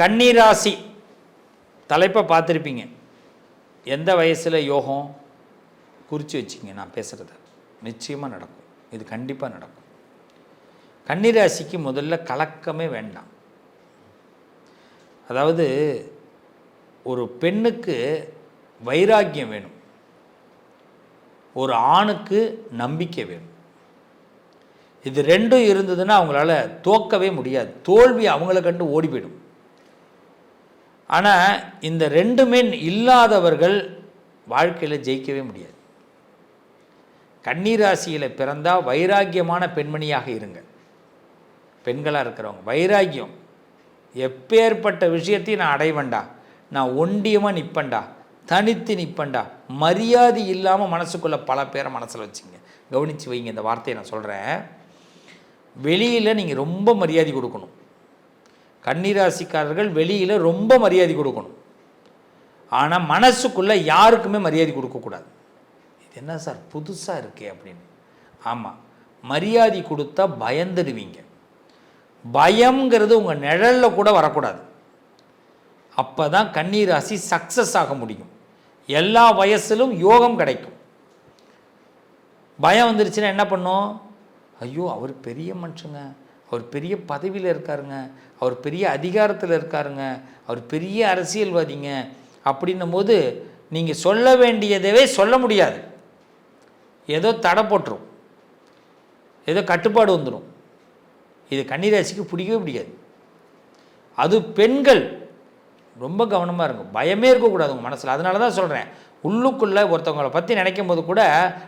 கன்னிராசி. தலைப்பை பார்த்துருப்பீங்க. எந்த வயசில் யோகம் குறித்து வச்சிங்க நான் பேசுகிறத நிச்சயமாக நடக்கும். இது கண்டிப்பாக நடக்கும். கன்னிராசிக்கு முதல்ல கலக்கமே வேண்டாம். அதாவது ஒரு பெண்ணுக்கு வைராக்கியம் வேணும். ஒரு ஆணுக்கு நம்பிக்கை வேணும். இது ரெண்டும் இருந்ததுன்னா அவங்களால தோக்கவே முடியாது. தோல்வி அவங்கள கண்டு ஓடி போயிடும். ஆனால் இந்த ரெண்டுமே இல்லாதவர்கள் வாழ்க்கையில் ஜெயிக்கவே முடியாது. கன்னிராசியில் பிறந்தால் வைராக்கியமான பெண்மணியாக இருங்க. பெண்களாக இருக்கிறவங்க வைராக்கியம். எப்பேற்பட்ட விஷயத்தையும் நான் அடைவேண்டா நான் ஒண்டியமாக நிற்பேன்டா தனித்து நிற்பேன்டா மரியாதை இல்லாமல் மனசுக்குள்ளே பல பேரை மனசில் வச்சுங்க. கவனித்து வைங்க இந்த வார்த்தையை நான் சொல்கிறேன் வெளியில் நீங்கள் ரொம்ப மரியாதை கொடுக்கணும். கன்னிராசிக்காரர்கள் வெளியில் ரொம்ப மரியாதை கொடுக்கணும். ஆனால் மனசுக்குள்ளே யாருக்குமே மரியாதை கொடுக்கக்கூடாது இது என்ன சார்? புதுசாக இருக்கே அப்படின்னு. ஆமாம் மரியாதை கொடுத்தா பயந்துடுவீங்க. பயம்ங்கிறது உங்கள் நிழலில் கூட வரக்கூடாது. அப்போ தான் கன்னிராசி சக்ஸஸ் ஆக முடியும். எல்லா வயசிலும் யோகம் கிடைக்கும். பயம் வந்துருச்சுன்னா என்ன பண்ணும்? ஐயோ அவர் பெரிய மனுஷங்க. அவர் பெரிய பதவியில் இருக்காருங்க. அவர் பெரிய அதிகாரத்தில் இருக்காருங்க. அவர் பெரிய அரசியல்வாதிங்க. அப்படின்னும் போது நீங்கள் சொல்ல வேண்டியதவே சொல்ல முடியாது. ஏதோ தடை போட்டுரும். ஏதோ கட்டுப்பாடு வந்துடும் இது கன்னிராசிக்கு பிடிக்கவே பிடிக்காது. அது பெண்கள் ரொம்ப கவனமாக இருக்கும் பயமே இருக்கக்கூடாது உங்கள் மனசில். அதனால தான் சொல்கிறேன் உள்ளுக்குள்ளே ஒருத்தவங்களை பற்றி நினைக்கும் போது கூட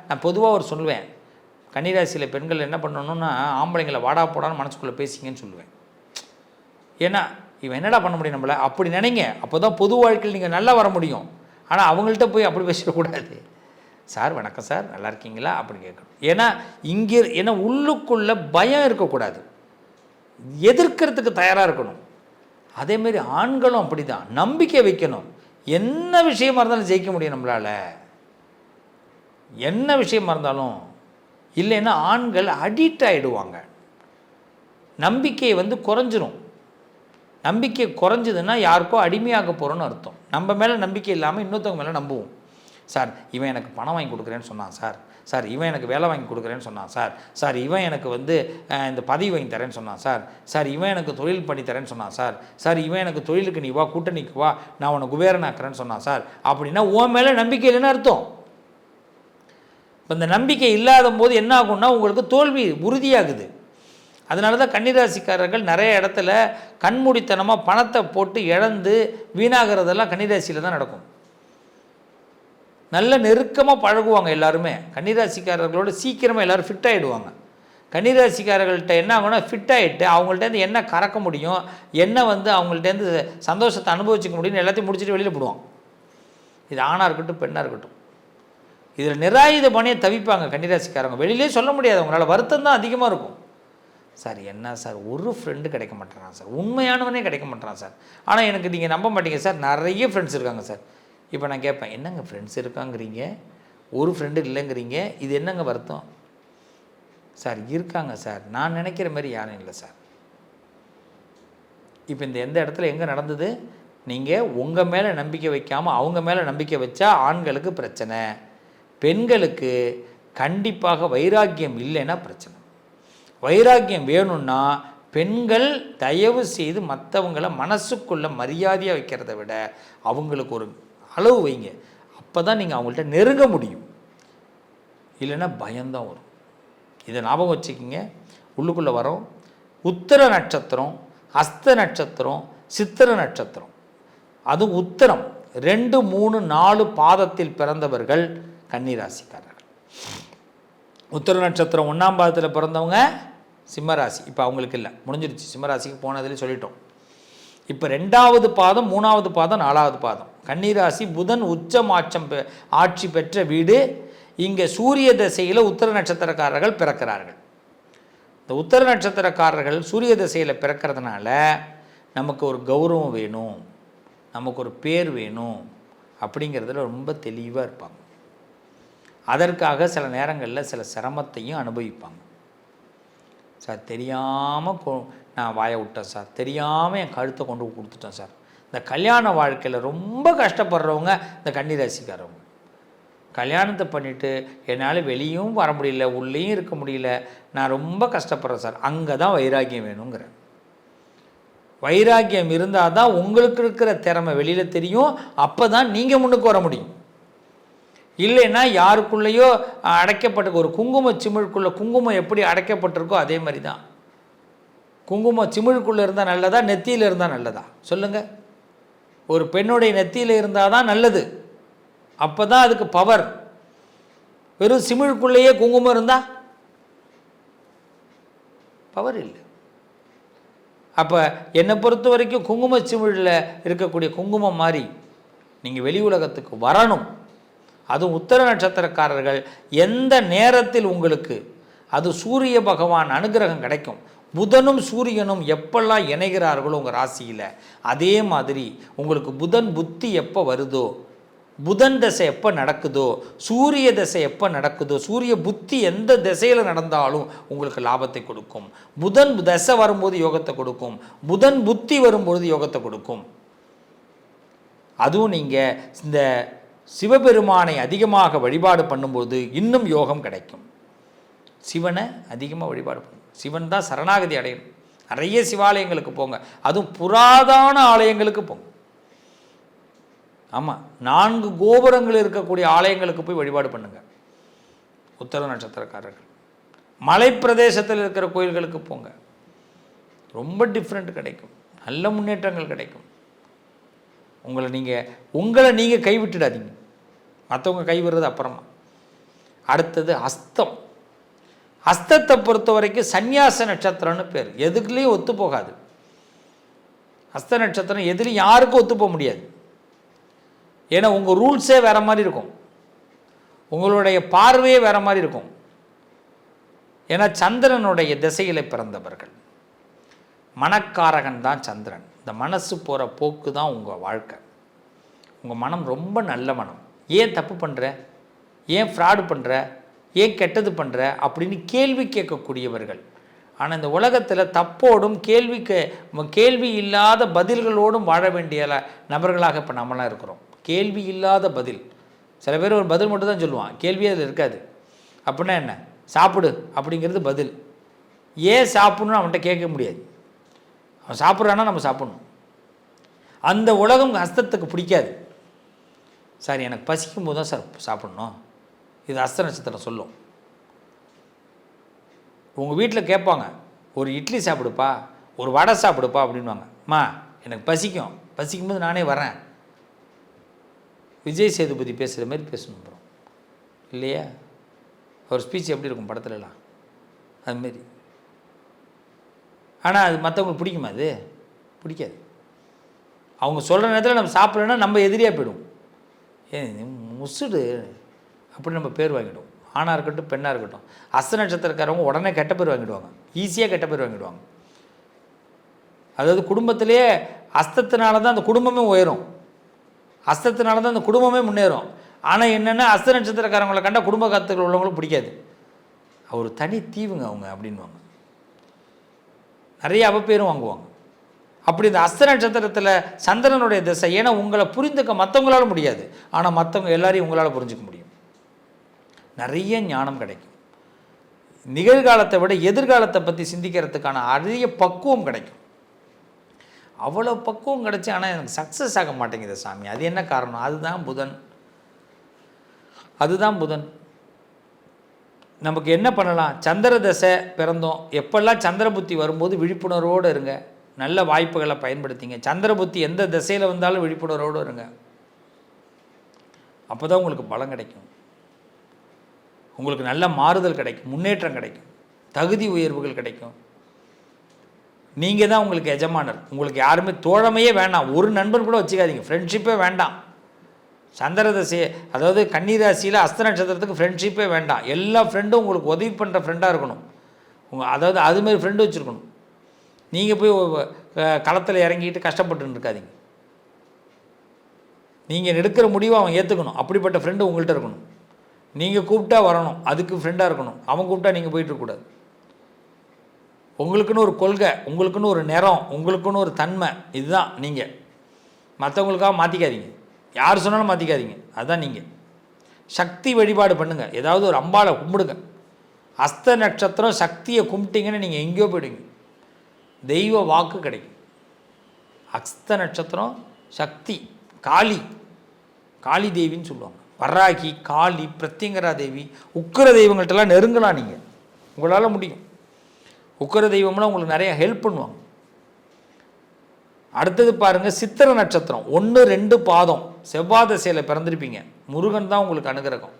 நான் பொதுவாக ஒரு சொல்லுவேன் கன்னிராசியில் பெண்கள் என்ன பண்ணணும்னா ஆம்பளைங்களை வாடா போடான்னு மனசுக்குள்ளே பேசிங்கன்னு சொல்லுவேன். ஏன்னா இவன் என்னடா பண்ண முடியும் நம்மள? அப்படி நினைங்க. அப்போ தான் பொது வாழ்க்கையில் நீங்கள் நல்லா வர முடியும். ஆனால் அவங்கள்ட்ட போய் அப்படி பேசிடக்கூடாது சார் வணக்கம் சார். நல்லா இருக்கீங்களா? அப்படி கேட்கணும். ஏன்னா இங்கே ஏன்னா உள்ளுக்குள்ளே பயம் இருக்கக்கூடாது. எதிர்க்கிறதுக்கு தயாராக இருக்கணும். அதேமாரி ஆண்களும் அப்படி தான் நம்பிக்கை வைக்கணும். என்ன விஷயமா இருந்தாலும் ஜெயிக்க முடியும் நம்மளால். என்ன விஷயமா இருந்தாலும் இல்லைன்னா ஆண்கள் அடிக்ட் ஆகிடுவாங்க நம்பிக்கை வந்து குறைஞ்சிரும். நம்பிக்கை குறைஞ்சதுன்னா யாருக்கோ அடிமையாக போகிறோன்னு அர்த்தம். நம்ம மேலே நம்பிக்கை இல்லாமல் இன்னொருத்தவங்க மேலே நம்புவோம். சார் இவன் எனக்கு பணம் வாங்கி கொடுக்குறேன்னு சொன்னான் சார். சார் இவன் எனக்கு வேலை வாங்கி கொடுக்குறேன்னு சொன்னான் சார். சார் இவன் எனக்கு வந்து இந்த பதவி வாங்கி தரேன்னு சொன்னான் சார். சார் இவன் எனக்கு தொழில் பண்ணி தரேன்னு சொன்னான் சார். சார் இவன் எனக்கு தொழிலுக்கு நீ வா கூட்டணிக்கு வா நான் உனக்கு குபேரனாக்குறேன்னு சொன்னான் சார். அப்படின்னா உன் மேலே நம்பிக்கை இல்லைன்னு அர்த்தம். இப்போ இந்த நம்பிக்கை இல்லாத போது என்ன ஆகும்னா உங்களுக்கு தோல்வி உறுதியாகுது. அதனால தான் கன்னிராசிக்காரர்கள் நிறைய இடத்துல கண்மூடித்தனமாக பணத்தை போட்டு இழந்து வீணாகிறதெல்லாம் கன்னிராசியில் தான் நடக்கும். நல்ல நெருக்கமாக பழகுவாங்க எல்லாருமே. கன்னிராசிக்காரர்களோட சீக்கிரமாக எல்லோரும் ஃபிட் ஆகிடுவாங்க கன்னிராசிக்காரர்கள்ட்ட என்ன ஆகும்னா ஃபிட் ஆகிட்டு அவங்கள்ட்டேருந்து என்ன கறக்க முடியும் என்ன வந்து அவங்கள்ட்டேருந்து சந்தோஷத்தை அனுபவிச்சுக்க முடியும்னு எல்லாத்தையும் முடிச்சுட்டு வெளியில் போடுவான் இது ஆணாக இருக்கட்டும் பெண்ணாக இருக்கட்டும். இதில் நிராயுத பணியை தவிப்பாங்க கன்னிராசிக்காரங்க. வெளியிலே சொல்ல முடியாது. அவங்களால வருத்தம் தான் அதிகமாக இருக்கும். சார் என்ன சார்? ஒரு ஃப்ரெண்டு கிடைக்க மாட்டேறான் சார். உண்மையானவனே கிடைக்க மாட்டேறான் சார். ஆனால் எனக்கு நீங்கள் நம்ப மாட்டீங்க சார். நிறைய ஃப்ரெண்ட்ஸ் இருக்காங்க சார். இப்போ நான் கேட்பேன் என்னங்க ஃப்ரெண்ட்ஸ் இருக்காங்கிறீங்க? ஒரு ஃப்ரெண்டு இல்லைங்கிறீங்க? இது என்னங்க வருத்தம்? சார் இருக்காங்க சார். நான் நினைக்கிற மாதிரி யாரும் இல்லை சார். இப்போ இந்த எந்த இடத்துல எங்கே நடந்தது? நீங்கள் உங்கள் மேலே நம்பிக்கை வைக்காமல் அவங்க மேலே நம்பிக்கை வச்சா ஆண்களுக்கு பிரச்சனை. பெண்களுக்கு கண்டிப்பாக வைராக்கியம் இல்லைன்னா பிரச்சனை. வைராக்கியம் வேணும்னா பெண்கள் தயவு செய்து மற்றவங்கள மனசுக்குள்ளே மரியாதையாக வைக்கிறத விட அவங்களுக்கு ஒரு அளவு வைங்க. அப்போ தான் நீங்கள் அவங்கள்ட்ட நெருங்க முடியும். இல்லைன்னா பயம்தான் வரும். இதை ஞாபகம் வச்சுக்கிங்க. உள்ளுக்குள்ளே வரோம். உத்தர நட்சத்திரம் அஸ்த நட்சத்திரம் சித்திர நட்சத்திரம். அது உத்தரம். ரெண்டு மூணு நாலு பாதத்தில் பிறந்தவர்கள் கன்னிராசிக்காரர்கள். உத்தர நட்சத்திரம் ஒன்றாம் பாதத்தில் பிறந்தவங்க சிம்மராசி. இப்போ அவங்களுக்கு இல்லை. முடிஞ்சிருச்சு. சிம்மராசிக்கு போனதுலேயே சொல்லிட்டோம். இப்போ ரெண்டாவது பாதம் மூணாவது பாதம் நாலாவது பாதம். கன்னிராசி புதன் உச்சமாச்சம் பெ ஆட்சி பெற்ற வீடு. இங்கே சூரிய திசையில் உத்தர நட்சத்திரக்காரர்கள் பிறக்கிறார்கள். இந்த உத்தர நட்சத்திரக்காரர்கள் சூரிய திசையில் பிறக்கிறதுனால நமக்கு ஒரு கௌரவம் வேணும். நமக்கு ஒரு பேர் வேணும். அப்படிங்கிறதுல ரொம்ப தெளிவாக இருப்பாங்க. அதற்காக சில நேரங்களில் சில சிரமத்தையும் அனுபவிப்பாங்க. சார் தெரியாமல் கொ நான் வாயை விட்டேன் சார். தெரியாமல் என் கழுத்தை கொண்டு கொடுத்துட்டேன் சார். இந்த கல்யாண வாழ்க்கையில் ரொம்ப கஷ்டப்படுறவங்க இந்த கன்னிராசிக்காரவங்க கல்யாணத்தை பண்ணிவிட்டு என்னால் வெளியும் வர முடியல உள்ளேயும் இருக்க முடியல. நான் ரொம்ப கஷ்டப்படுறேன் சார். அங்கே தான் வைராக்கியம் வேணுங்கிறேன். வைராக்கியம் இருந்தால் தான் உங்களுக்கு இருக்கிற திறமை வெளியில் தெரியும். அப்போ தான் நீங்கள் முன்னுக்கு வர முடியும். இல்லைன்னா யாருக்குள்ளேயோ அடைக்கப்பட்ட ஒரு குங்கும சிமிழுக்குள்ளே குங்குமம் எப்படி அடைக்கப்பட்டிருக்கோ அதே மாதிரி தான் குங்குமம் சிமிழுக்குள்ளே இருந்தால் நல்லதா நெத்தியில் இருந்தால் நல்லதா? சொல்லுங்கள் ஒரு பெண்ணுடைய நெத்தியில் இருந்தால் தான் நல்லது. அப்போ தான் அதுக்கு பவர் வெறும் சிமிழுக்குள்ளேயே குங்குமம் இருந்தால் பவர் இல்லை. அப்போ என்னை பொறுத்த வரைக்கும் குங்கும சிமிழில் இருக்கக்கூடிய குங்குமம் மாதிரி நீங்கள் வெளி உலகத்துக்கு வரணும். அதுவும் உத்தர நட்சத்திரக்காரர்கள் எந்த நேரத்தில் உங்களுக்கு அது சூரிய பகவான் அனுகிரகம் கிடைக்கும்? புதனும் சூரியனும் எப்பெல்லாம் இணைகிறார்களோ உங்கள் ராசியில் அதே மாதிரி உங்களுக்கு புதன் புத்தி எப்போ வருதோ புதன் தசை எப்போ நடக்குதோ சூரிய தசை எப்போ நடக்குதோ சூரிய புத்தி எந்த திசையில் நடந்தாலும் உங்களுக்கு லாபத்தை கொடுக்கும். புதன் தசை வரும்போது யோகத்தை கொடுக்கும். புதன் புத்தி வரும்போது யோகத்தை கொடுக்கும். அதுவும் நீங்கள் இந்த சிவபெருமானை அதிகமாக வழிபாடு பண்ணும்போது இன்னும் யோகம் கிடைக்கும். சிவனை அதிகமாக வழிபாடு பண்ணும். சிவன் தான் சரணாகதி அடையணும். நிறைய சிவாலயங்களுக்கு போங்க. அதுவும் புராதான ஆலயங்களுக்கு போங்க. ஆமாம் நான்கு கோபுரங்கள் இருக்கக்கூடிய ஆலயங்களுக்கு போய் வழிபாடு பண்ணுங்க. உத்தர நட்சத்திரக்காரர்கள். மலைப்பிரதேசத்தில் இருக்கிற கோயில்களுக்கு போங்க. ரொம்ப டிஃப்ரெண்ட் கிடைக்கும். நல்ல முன்னேற்றங்கள் கிடைக்கும். உங்களை நீங்கள் உங்களை நீங்கள் கைவிட்டுடாதீங்க. மற்றவங்க கைவிடுறது அப்புறமா. அடுத்தது அஸ்தம். அஸ்தத்தை பொறுத்த வரைக்கும் சந்நியாச நட்சத்திரம்னு பேர். எதுக்குலேயும் ஒத்து போகாது. அஸ்த நட்சத்திரம் எதுலேயும் யாருக்கும் ஒத்து போக முடியாது. ஏன்னா உங்கள் ரூல்ஸே வேறு மாதிரி இருக்கும். உங்களுடைய பார்வையே வேறு மாதிரி இருக்கும். ஏன்னா சந்திரனுடைய திசையில் பிறந்தவர்கள். மனக்காரகன் தான் சந்திரன். இந்த மனசு போகிற போக்கு தான் உங்கள் வாழ்க்கை. உங்கள் மனம் ரொம்ப நல்ல மனம். ஏன் தப்பு பண்ணுற ஏன் ஃப்ராடு பண்ணுற ஏன் கெட்டது பண்ணுற அப்படின்னு கேள்வி கேட்கக்கூடியவர்கள். ஆனால் இந்த உலகத்தில் தப்போடும் கேள்விக்கு கேள்வி இல்லாத பதில்களோடும் வாழ வேண்டிய நபர்களாக இப்போ நம்மளாம் இருக்கிறோம். கேள்வி இல்லாத பதில். சில பேர் ஒரு பதில் மட்டும் தான் சொல்லுவான் கேள்வி அதில் இருக்காது. அப்படின்னா என்ன? சாப்பிடு அப்படிங்கிறது பதில். ஏன் சாப்பிடணும்னு அவன்கிட்ட கேட்க முடியாது. அவன் சாப்பிட்றான்னா நம்ம சாப்பிட்ணும். அந்த உலகம் ஹஸ்தத்துக்கு பிடிக்காது. சார் எனக்கு பசிக்கும் போது தான் சார் சாப்பிட்ணும். இது அஸ்த நட்சத்திரம் சொல்லும். உங்கள் வீட்டில் கேட்பாங்க ஒரு இட்லி சாப்பிடுப்பா ஒரு வடை சாப்பிடுப்பா அப்படின்வாங்க அம்மா எனக்கு பசிக்கும். பசிக்கும் போது நானே வரேன் விஜய் சேதுபதி பேசுகிற மாதிரி பேசணும் அப்புறம் இல்லையா? அவர் ஸ்பீச் எப்படி இருக்கும் படத்துலலாம்? அதுமாரி ஆனால் அது மற்றவங்களுக்கு பிடிக்குமா அது? பிடிக்காது. அவங்க சொல்கிற நேரத்தில் நம்ம சாப்பிட்லன்னா நம்ம எதிரியாக போயிடும் முசுடு. அப்படி நம்ம பேர் வாங்கிடுவோம். ஆணாக இருக்கட்டும் பெண்ணாக இருக்கட்டும். அஸ்த நட்சத்திரக்காரவங்க உடனே கெட்ட பேர் வாங்கிடுவாங்க. ஈஸியாக கெட்ட பேர் வாங்கிடுவாங்க. அதாவது குடும்பத்திலேயே அஸ்தத்தினால தான் அந்த குடும்பமே உயரும். அஸ்தத்தினால தான் அந்த குடும்பமே முன்னேறும். ஆனால் என்னென்னா அஸ்த நட்சத்திரக்காரங்களை கண்டால் குடும்ப காத்துக்கள் உள்ளவங்களும் பிடிக்காது. அவர் தனி தீவுங்க அவங்க அப்படின்வாங்க நிறைய அவப்பேரும் வாங்குவாங்க. அப்படி இந்த அஸ்த நட்சத்திரத்தில் சந்திரனுடைய திசை ஏன்னா உங்களை புரிந்துக்க மற்றவங்களால முடியாது. ஆனால் மற்றவங்க எல்லாரையும் உங்களால் புரிஞ்சுக்க முடியும். நிறைய ஞானம் கிடைக்கும். நிகழ்காலத்தை விட எதிர்காலத்தை பற்றி சிந்திக்கிறதுக்கான அதிக பக்குவம் கிடைக்கும். அவ்வளோ பக்குவம் கிடச்சி ஆனால் எனக்கு சக்ஸஸ் ஆக மாட்டேங்குது சாமி. அது என்ன காரணம்? அதுதான் புதன். அதுதான் புதன். நமக்கு என்ன பண்ணலாம்? சந்திர தசை பிறந்தோம். எப்பெல்லாம் சந்திர புத்தி வரும்போது விழிப்புணர்வோடு இருங்க. நல்ல வாய்ப்புகளை பயன்படுத்திங்க. சந்திர புத்தி எந்த திசையில் வந்தாலும் விழிப்புணர்வோடு இருங்க. அப்போ தான் உங்களுக்கு பலம் கிடைக்கும். உங்களுக்கு நல்ல மாறுதல் கிடைக்கும். முன்னேற்றம் கிடைக்கும். தகுதி உயர்வுகள் கிடைக்கும். நீங்கள் தான் உங்களுக்கு எஜமானர். உங்களுக்கு யாருமே தோழமையே வேண்டாம் ஒரு நண்பன் கூட வச்சுக்காதீங்க. ஃப்ரெண்ட்ஷிப்பே வேண்டாம். சந்திரதசி அதாவது கன்னிராசியில் அஸ்த நட்சத்திரத்துக்கு ஃப்ரெண்ட்ஷிப்பே வேண்டாம். எல்லா ஃப்ரெண்டும் உங்களுக்கு உதவி பண்ணுற ஃப்ரெண்டாக இருக்கணும். உங்கள் அதாவது அதுமாரி ஃப்ரெண்டு வச்சுருக்கணும். நீங்கள் போய் களத்தில் இறங்கிட்டு கஷ்டப்பட்டு இருக்காதீங்க நீங்கள் எடுக்கிற முடிவை அவன் ஏற்றுக்கணும் அப்படிப்பட்ட ஃப்ரெண்டு உங்கள்கிட்ட இருக்கணும். நீங்கள் கூப்பிட்டா வரணும். அதுக்கு ஃப்ரெண்டாக இருக்கணும். அவன் கூப்பிட்டா நீங்கள் போயிட்டுருக்கூடாது உங்களுக்குன்னு ஒரு கொள்கை உங்களுக்குன்னு ஒரு நிறம் உங்களுக்குன்னு ஒரு தன்மை இதுதான் நீங்கள் மற்றவங்களுக்காக மாற்றிக்காதீங்க யார் சொன்னாலும் மாற்றிக்காதீங்க அதுதான் நீங்கள் சக்தி வழிபாடு பண்ணுங்கள் ஏதாவது ஒரு அம்பாளை கும்பிடுங்க. அஸ்த நட்சத்திரம் சக்தியை கும்பிட்டீங்கன்னு நீங்கள் எங்கேயோ போயிடுங்க தெய்வ வாக்கு கிடைக்கும். அஸ்த நட்சத்திரம் சக்தி காளி. காளி தேவின்னு சொல்லுவாங்க. வராகி காளி பிரத்யங்கரா தேவி உக்கிர தெய்வங்கள்ட்டெல்லாம் நெருங்கலாம் நீங்கள் உங்களால் முடியும். உக்கிர தெய்வம்லாம் உங்களுக்கு நிறைய ஹெல்ப் பண்ணுவாங்க. அடுத்தது பாருங்கள் சித்திர நட்சத்திரம். ஒன்று ரெண்டு பாதம். செவ்வாய் திசையில் பிறந்திருப்பீங்க. முருகன் தான் உங்களுக்கு அனுகிரகம்.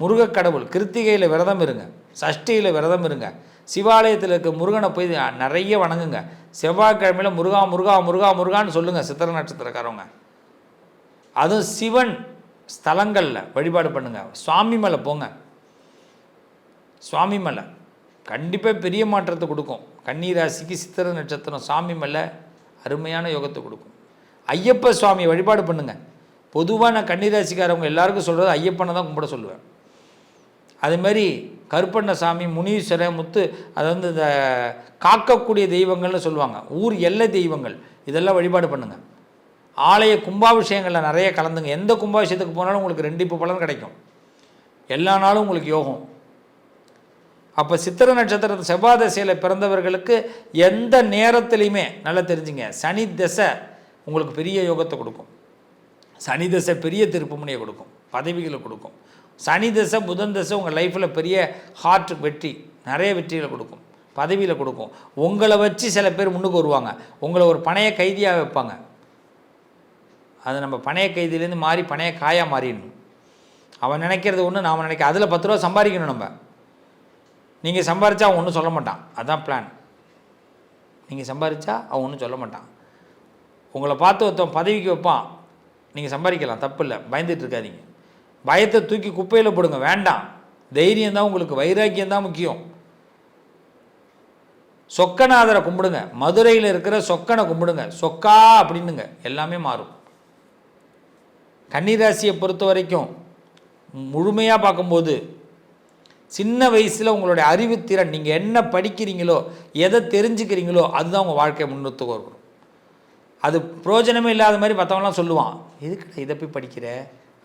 முருகக்கடவுள் கிருத்திகையில் விரதம் இருங்க. சஷ்டியில் விரதம் இருங்க. சிவாலயத்தில் இருக்க முருகனை போய் நிறைய வணங்குங்க. செவ்வாய்க்கிழமையில் முருகா முருகா முருகா முருகான்னு சொல்லுங்கள் சித்திர நட்சத்திரக்காரவங்க. அதுவும் சிவன் ஸ்தலங்களில் வழிபாடு பண்ணுங்கள் சுவாமி மலை போங்க. சுவாமி மலை. கண்டிப்பாக பெரிய மாற்றத்தை கொடுக்கும். கன்னிராசிக்கு சித்திர நட்சத்திரம் சாமி மலை அருமையான யோகத்தை கொடுக்கும். ஐயப்ப சுவாமியை வழிபாடு பண்ணுங்கள் பொதுவாக நான் கன்னிராசிக்காரவங்க எல்லாருக்கும் சொல்கிறது ஐயப்பனை தான் கும்பிட சொல்லுவேன். அதே கருப்பண்ணசாமி முனீஸ்வர முத்து அது வந்து இந்த காக்கக்கூடிய தெய்வங்கள்னு சொல்லுவாங்க. ஊர் எல்லை தெய்வங்கள். இதெல்லாம் வழிபாடு பண்ணுங்கள் ஆலய கும்பாபிஷேகங்களில் நிறைய கலந்துங்க. எந்த கும்பாபிஷேகத்துக்கு போனாலும் உங்களுக்கு ரெண்டிப்பு பலன் கிடைக்கும். எல்லா நாளும் உங்களுக்கு யோகம். அப்போ சித்திர நட்சத்திர செவ்வாய் திசையில் பிறந்தவர்களுக்கு எந்த நேரத்துலையுமே நல்லா தெரிஞ்சுங்க சனி தசை உங்களுக்கு பெரிய யோகத்தை கொடுக்கும். சனி தசை பெரிய திருப்புமுனையை கொடுக்கும். பதவிகளை கொடுக்கும். சனி திசை புதன் தசை உங்கள் லைஃப்பில் பெரிய ஹார்ட் வெற்றி நிறைய வெற்றிகளை கொடுக்கும். பதவியில் கொடுக்கும். உங்களை வச்சு சில பேர் முன்னுக்கு வருவாங்க. உங்களை ஒரு பணைய கைதியாக வைப்பாங்க. அது நம்ம பணைய கைதியிலேருந்து மாறி பணைய காயாக மாறிடணும். அவன் நினைக்கிறது ஒன்று நாம் நினைக்க அதில் பத்து ரூபா சம்பாதிக்கணும் நம்ம. நீங்கள் சம்பாரித்தா அவன் ஒன்றும் சொல்ல மாட்டான். அதுதான் பிளான் நீங்கள் சம்பாரித்தா அவன் ஒன்றும் சொல்ல மாட்டான். உங்களை பார்த்து ஒருத்தன் பதவிக்கு வைப்பான். நீங்கள் சம்பாதிக்கலாம் தப்பு இல்லை. பயந்துட்டு இருக்காதீங்க. பயத்தை தூக்கி குப்பையில் போடுங்க வேண்டாம். தைரியம் தான் உங்களுக்கு வைராக்கியம் தான் முக்கியம். சொக்கநாதரை கும்பிடுங்க. மதுரையில் இருக்கிற சொக்கனை கும்பிடுங்க. சொக்கா அப்படின்னுங்க. எல்லாமே மாறும். கன்னிராசியை பொறுத்த வரைக்கும் முழுமையாக பார்க்கும்போது சின்ன வயசில் உங்களுடைய அறிவுத்திறன் நீங்கள் என்ன படிக்கிறீங்களோ எதை தெரிஞ்சுக்கிறீங்களோ அதுதான் உங்கள் வாழ்க்கையை முன்னெடுத்து அது பிரயோஜனமே இல்லாத மாதிரி மற்றவங்களாம் சொல்லுவான் எதுக்கு இதை போய் படிக்கிற?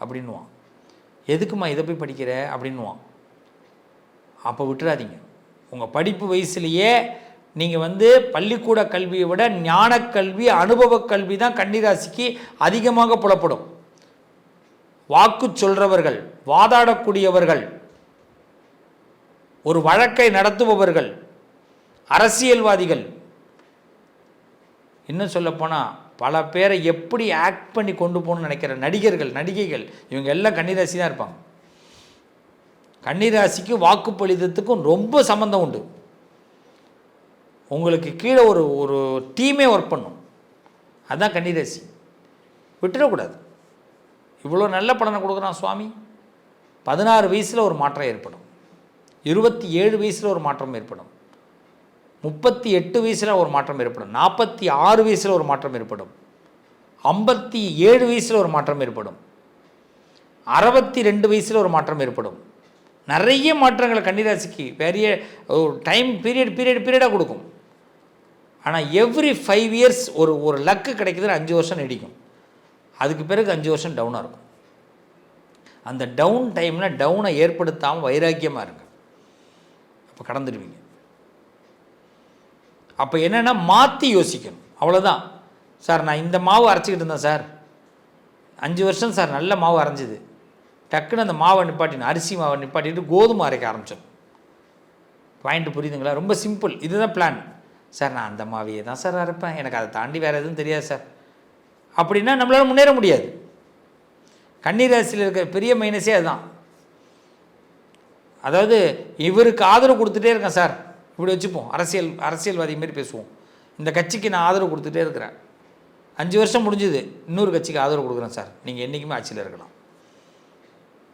அப்படின்னுவான். எதுக்குமா இதை போய் படிக்கிற? அப்படின்னுவான். அப்போ விட்டுறாதீங்க. உங்கள் படிப்பு வயசுலேயே நீங்கள் வந்து பள்ளிக்கூட கல்வியை விட ஞானக்கல்வி அனுபவக் கல்வி தான் கன்னிராசிக்கு அதிகமாக புலப்படும். வாக்கு சொல்கிறவர்கள் வாதாடக்கூடியவர்கள் ஒரு வழக்கை நடத்துபவர்கள் அரசியல்வாதிகள். இன்னும் சொல்லப்போனால் பல பேரை எப்படி ஆக்ட் பண்ணி கொண்டு போகணும்னு நினைக்கிற நடிகர்கள் நடிகைகள் இவங்க எல்லாம் கன்னிராசி தான் இருப்பாங்க. கன்னிராசிக்கும் வாக்குப்பளிதத்துக்கும் ரொம்ப சம்மந்தம் உண்டு. உங்களுக்கு கீழே ஒரு ஒரு டீமே ஒர்க் பண்ணும். அதுதான் கன்னிராசி. விட்டுடக்கூடாது இவ்வளோ நல்ல பலனை கொடுக்குறான் சுவாமி. பதினாறு வயசில் ஒரு மாற்றம் ஏற்படும். இருபத்தி ஏழு வயசில் ஒரு மாற்றம் ஏற்படும். முப்பத்தி எட்டு வயசில் ஒரு மாற்றம் ஏற்படும். நாற்பத்தி ஆறு வயசில் ஒரு மாற்றம் ஏற்படும். ஐம்பத்தி ஏழு வயசில் ஒரு மாற்றம் ஏற்படும். அறுபத்தி ரெண்டு வயசில் ஒரு மாற்றம் ஏற்படும். நிறைய மாற்றங்களை கன்னிராசிக்கு பெரிய டைம் பீரியட் பீரியட் பீரியடாக கொடுக்கும். ஆனால் எவ்ரி ஃபைவ் இயர்ஸ் ஒரு ஒரு லக்கு கிடைக்குதுன்னு அஞ்சு வருஷம் நடிக்கும். அதுக்கு பிறகு அஞ்சு வருஷம் டவுனாக இருக்கும். அந்த டவுன் டைமில் டவுனை ஏற்படுத்தாமல் வைராக்கியமாக இருங்க. அப்போ கடந்துடுவீங்க. அப்போ என்னென்னா மாற்றி யோசிக்கணும். அவ்வளோதான் சார் நான் இந்த மாவு அரைச்சிக்கிட்டு இருந்தேன் சார். அஞ்சு வருஷம் சார் நல்ல மாவு அரைஞ்சிது. டக்குன்னு அந்த மாவை நிப்பாட்டினேன். அரிசி மாவை நிப்பாட்டிட்டு கோதுமை அரைக்க ஆரம்பித்தோம் பாயிண்ட் புரியுதுங்களா? ரொம்ப சிம்பிள். இதுதான் பிளான். சார் நான் அந்த மாவையே தான் சார் அரைப்பேன். எனக்கு அதை தாண்டி வேறு எதுவும் தெரியாது சார். அப்படின்னா நம்மளால் முன்னேற முடியாது. கன்னிராசியில் இருக்கிற பெரிய மைனஸே அதுதான். அதாவது இவருக்கு ஆதரவு கொடுத்துட்டே இருக்கேன் சார். இப்படி வச்சுப்போம். அரசியல் அரசியல்வாதி மாரி பேசுவோம். இந்த கட்சிக்கு நான் ஆதரவு கொடுத்துட்டே இருக்கிறேன். அஞ்சு வருஷம் முடிஞ்சுது. இன்னொரு கட்சிக்கு ஆதரவு கொடுக்குறேன் சார். நீங்கள் என்றைக்குமே ஆட்சியில் இருக்கலாம்.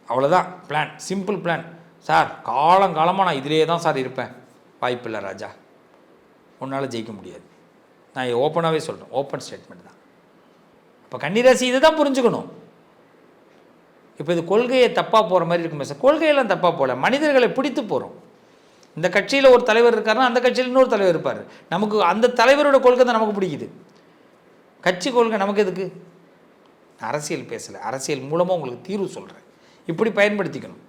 அவ்வளோதான் பிளான் சிம்பிள் பிளான் சார் காலங்காலமாக நான் இதிலே தான் சார் இருப்பேன். வாய்ப்பில்லை ராஜா. உன்னால் ஜெயிக்க முடியாது. நான் ஓப்பனாகவே சொல்கிறேன் ஓப்பன் ஸ்டேட்மெண்ட் தான். இப்போ கன்னிராசி இதை தான் புரிஞ்சுக்கணும். இப்போ இது கொள்கையை தப்பாக போகிற மாதிரி இருக்குமே சார். கொள்கையெல்லாம் தப்பாக போகல. மனிதர்களை பிடித்து போகிறோம் இந்த கட்சியில் ஒரு தலைவர் இருக்காருன்னா அந்த கட்சியில் இன்னொரு தலைவர் இருப்பார். நமக்கு அந்த தலைவரோட கொள்கை தான் நமக்கு பிடிக்குது. கட்சி கொள்கை நமக்கு எதுக்கு? அரசியல் பேசலை. அரசியல் மூலமாக உங்களுக்கு தீர்வு சொல்கிறேன் இப்படி பயன்படுத்திக்கணும்.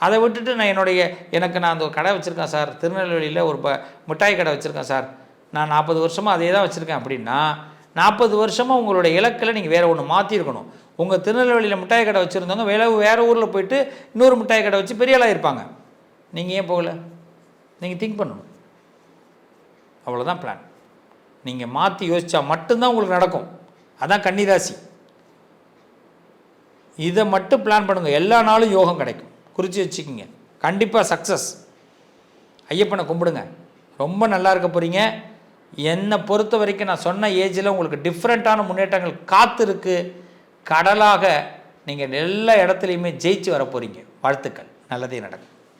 அதை விட்டுட்டு நான் என்னுடைய எனக்கு நான் அந்த ஒரு கடை வச்சுருக்கேன் சார். திருநெல்வேலியில் ஒரு ப மிட்டாய் கடை வச்சுருக்கேன் சார். நான் நாற்பது வருஷமாக அதே தான் வச்சுருக்கேன். அப்படின்னா நாற்பது வருஷமாக உங்களுடைய இலக்கில் நீங்கள் வேறு ஒன்று மாற்றிருக்கணும் உங்கள் திருநெல்வேலியில் மிட்டாய் கடை வச்சுருந்தவங்க வேலை வேறு ஊரில் போயிட்டு இன்னொரு மிட்டாய் கடை வச்சு பெரிய ஆளாக இருப்பாங்க. நீங்கள் ஏன் போகல? நீங்கள் திங்க் பண்ணணும். அவ்வளோதான் பிளான் நீங்கள் மாற்றி யோசித்தா மட்டும்தான் உங்களுக்கு நடக்கும். அதான் கன்னிராசி. இதை மட்டும் பிளான் பண்ணுங்கள் எல்லா நாளும் யோகம் கிடைக்கும். குறித்து வச்சுக்கிங்க. கண்டிப்பாக சக்ஸஸ் ஐயப்பனை கும்பிடுங்க. ரொம்ப நல்லா இருக்க போகிறீங்க என்னை பொறுத்த வரைக்கும் நான் சொன்ன ஏஜில் உங்களுக்கு டிஃப்ரெண்ட்டான முன்னேற்றங்கள் காத்திருக்கு. கடலாக நீங்கள் எல்லா இடத்துலையுமே ஜெயிச்சு வர போகிறீங்க வாழ்த்துக்கள். நல்லதே நடக்கும்.